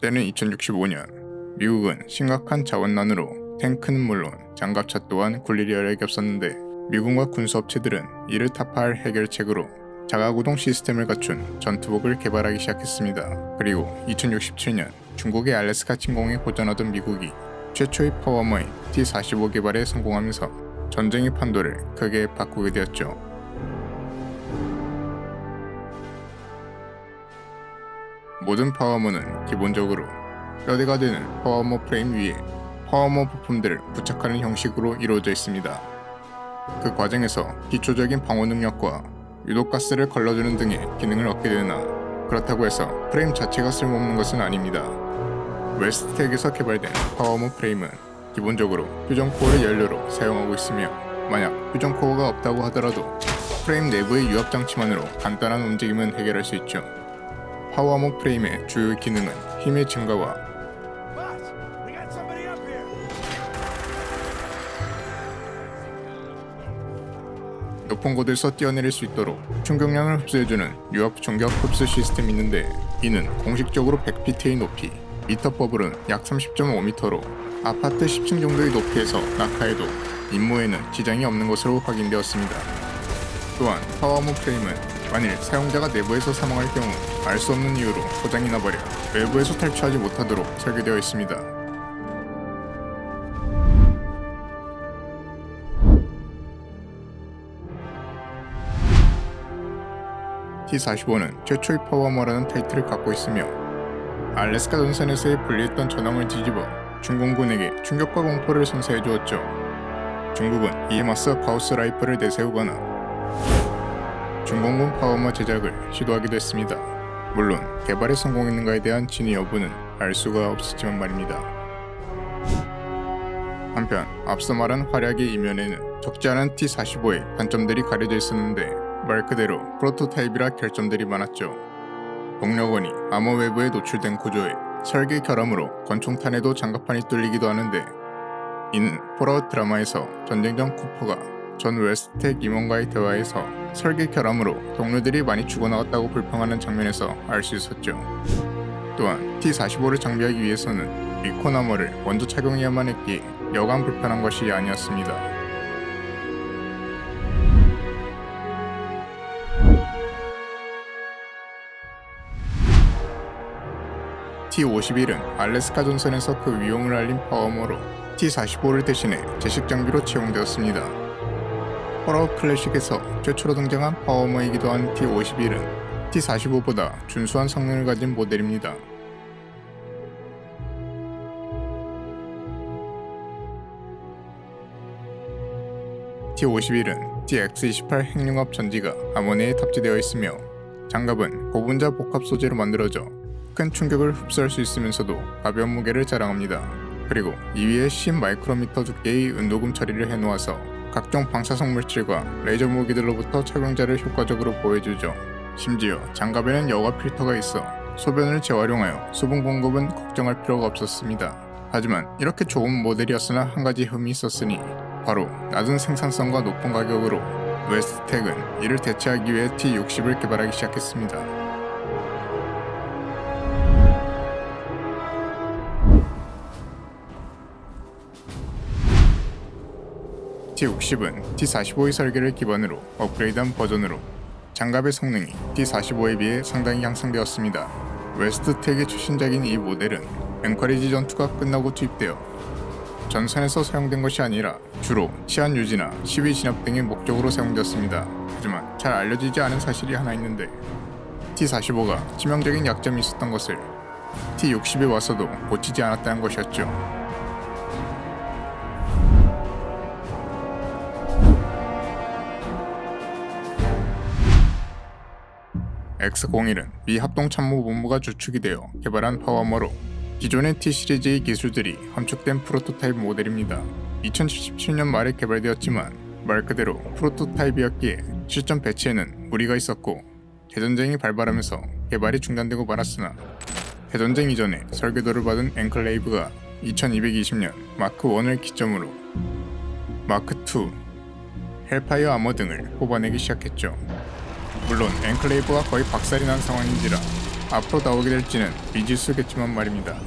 때는 2065년 미국은 심각한 자원난으로 탱크는 물론 장갑차 또한 굴릴 여력이 없었는데 미군과 군수업체들은 이를 타파할 해결책으로 자가구동 시스템을 갖춘 전투복을 개발하기 시작했습니다. 그리고 2067년 중국의 알래스카 침공에 호전하던 미국이 최초의 파워머인 T-45 개발에 성공하면서 전쟁의 판도를 크게 바꾸게 되었죠. 모든 파워머는 기본적으로 뼈대가 되는 파워머 프레임 위에 파워머 부품들을 부착하는 형식으로 이루어져 있습니다. 그 과정에서 기초적인 방어 능력과 유독가스를 걸러주는 등의 기능을 얻게 되나 그렇다고 해서 프레임 자체가 쓸모없는 것은 아닙니다. 웨스트텍에서 개발된 파워머 프레임은 기본적으로 퓨전 코어를 연료로 사용하고 있으며 만약 퓨전 코어가 없다고 하더라도 프레임 내부의 유압 장치만으로 간단한 움직임은 해결할 수 있죠. 파워머 프레임의 주요 기능은 힘의 증가와 높은 곳에서 뛰어내릴 수 있도록 충격량을 흡수해주는 유압 충격 흡수 시스템이 있는데 이는 공식적으로 100피트의 높이, 미터법으로는 약 30.5m로 아파트 10층 정도의 높이에서 낙하해도 임무에는 지장이 없는 것으로 확인되었습니다. 또한 파워모 프레임은 만일 사용자가 내부에서 사망할 경우 알 수 없는 이유로 고장이 나버려 외부에서 탈출하지 못하도록 설계되어 있습니다. T-45는 최초의 파워머라는 타이틀을 갖고 있으며 알래스카 전선에서의 불리했던 전황을 뒤집어 중공군에게 충격과 공포를 선사해 주었죠. 중국은 이에 맞서 가우스 라이플을 내세우거나 중공군 파워머 제작을 시도하기도 했습니다. 물론 개발에 성공했는가에 대한 진위 여부는 알 수가 없었지만 말입니다. 한편 앞서 말한 활약의 이면에는 적지 않은 T-45의 단점들이 가려져 있었는데 말 그대로 프로토타입이라 결점들이 많았죠. 동력원이 암호 외부에 노출된 구조에 설계 결함으로 권총탄에도 장갑판이 뚫리기도 하는데 이는 폴아웃 드라마에서 전쟁 전 쿠퍼가 전 웨스텍 임원과의 대화에서 설계 결함으로 동료들이 많이 죽어나갔다고 불평하는 장면에서 알 수 있었죠. 또한 T-45를 장비하기 위해서는 리코나머를 먼저 착용해야만 했기에 여간 불편한 것이 아니었습니다. T-51은 알래스카 전선에서 그 위용을 알린 파워머로 T-45를 대신해 제식 장비로 채용되었습니다. 펄아웃 클래식에서 최초로 등장한 파워머이기도 한 T-51은 T-45보다 준수한 성능을 가진 모델입니다. T-51은 TX-28 핵융합 전지가 암호내에 탑재되어 있으며 장갑은 고분자 복합 소재로 만들어져 큰 충격을 흡수할 수 있으면서도 가벼운 무게를 자랑합니다. 그리고 2위에 10 마이크로미터 두께의 은도금 처리를 해놓아서 각종 방사성 물질과 레이저 무기들로부터 착용자를 효과적으로 보호해주죠. 심지어 장갑에는 여과 필터가 있어 소변을 재활용하여 수분 공급은 걱정할 필요가 없었습니다. 하지만 이렇게 좋은 모델이었으나 한 가지 흠이 있었으니 바로 낮은 생산성과 높은 가격으로 웨스텍은 이를 대체하기 위해 T60을 개발하기 시작했습니다. T60은 T45의 설계를 기반으로 업그레이드한 버전으로 장갑의 성능이 T45에 비해 상당히 향상되었습니다. 웨스트텍의 최신작인 이 모델은 앵커리지 전투가 끝나고 투입되어 전선에서 사용된 것이 아니라 주로 치안 유지나 시위 진압 등의 목적으로 사용되었습니다. 하지만 잘 알려지지 않은 사실이 하나 있는데 T45가 치명적인 약점이 있었던 것을 T60에 와서도 고치지 않았다는 것이었죠. X01은 미 합동참모본부가 주축이 되어 개발한 파워머로 기존의 T 시리즈의 기술들이 함축된 프로토타입 모델입니다. 2017년 말에 개발되었지만 말 그대로 프로토타입이었기에 실전 배치에는 무리가 있었고 대전쟁이 발발하면서 개발이 중단되고 말았으나 대전쟁 이전에 설계도를 받은 앵클레이브가 2220년 마크 1을 기점으로 마크 2, 헬파이어 아머 등을 뽑아내기 시작했죠. 물론 앵클레이브가 거의 박살이 난 상황인지라 앞으로 나오게 될지는 미지수겠지만 말입니다.